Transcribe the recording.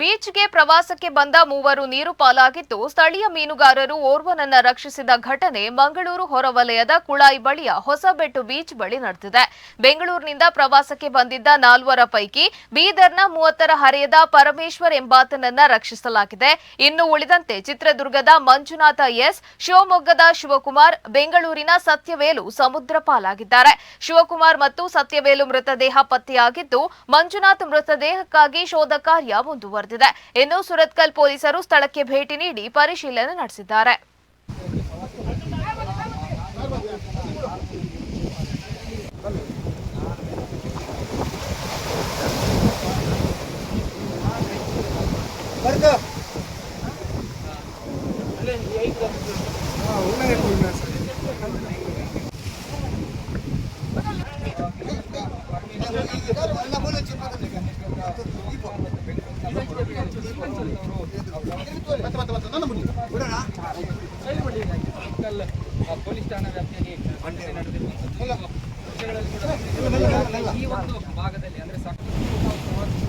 ಬೀಚ್ಗೆ ಪ್ರವಾಸಕ್ಕೆ ಬಂದ ಮೂವರು ನೀರು ಪಾಲಾಗಿದ್ದು ಸ್ಥಳೀಯ ಮೀನುಗಾರರು ಓರ್ವನನ್ನ ರಕ್ಷಿಸಿದ ಘಟನೆ ಮಂಗಳೂರು ಹೊರವಲಯದ ಕುಳಾಯಿ ಬಳಿಯ ಹೊಸಬೆಟ್ಟು ಬೀಚ್ ಬಳಿ ನಡೆದಿದೆ. ಬೆಂಗಳೂರಿನಿಂದ ಪ್ರವಾಸಕ್ಕೆ ಬಂದಿದ್ದ ನಾಲ್ವರ ಪೈಕಿ ಬೀದರ್ನ ಮೂವತ್ತರ ಹರೆಯದ ಪರಮೇಶ್ವರ್ ಎಂಬಾತನನ್ನ ರಕ್ಷಿಸಲಾಗಿದೆ. ಇನ್ನು ಉಳಿದಂತೆ ಚಿತ್ರದುರ್ಗದ ಮಂಜುನಾಥ ಎಸ್, ಶಿವಮೊಗ್ಗದ ಶಿವಕುಮಾರ್, ಬೆಂಗಳೂರಿನ ಸತ್ಯವೇಲು ಸಮುದ್ರ ಪಾಲಾಗಿದ್ದಾರೆ ಶಿವಕುಮಾರ್ ಮತ್ತು ಸತ್ಯವೇಲು ಮೃತದೇಹ ಪತ್ತೆಯಾಗಿದ್ದು, ಮಂಜುನಾಥ್ ಮೃತದೇಹಕ್ಕಾಗಿ ಶೋಧ ಕಾರ್ಯ ಮುಂದುವರೆದಿದೆ. ಇನ್ನು ಸುರತ್ಕಲ್ ಪೊಲೀಸರು ಸ್ಥಳಕ್ಕೆ ಭೇಟಿ ನೀಡಿ ಪರಿಶೀಲನೆ ನಡೆಸಿದ್ದಾರೆ. ಪೊಲೀಸ್ ಠಾಣಾ ವ್ಯಾಪ್ತಿಯಲ್ಲಿ ನಡೆದಿರುವಂಥದ್ದು. ಈ ಒಂದು ಭಾಗದಲ್ಲಿ ಅಂದ್ರೆ ಸಾಕಷ್ಟು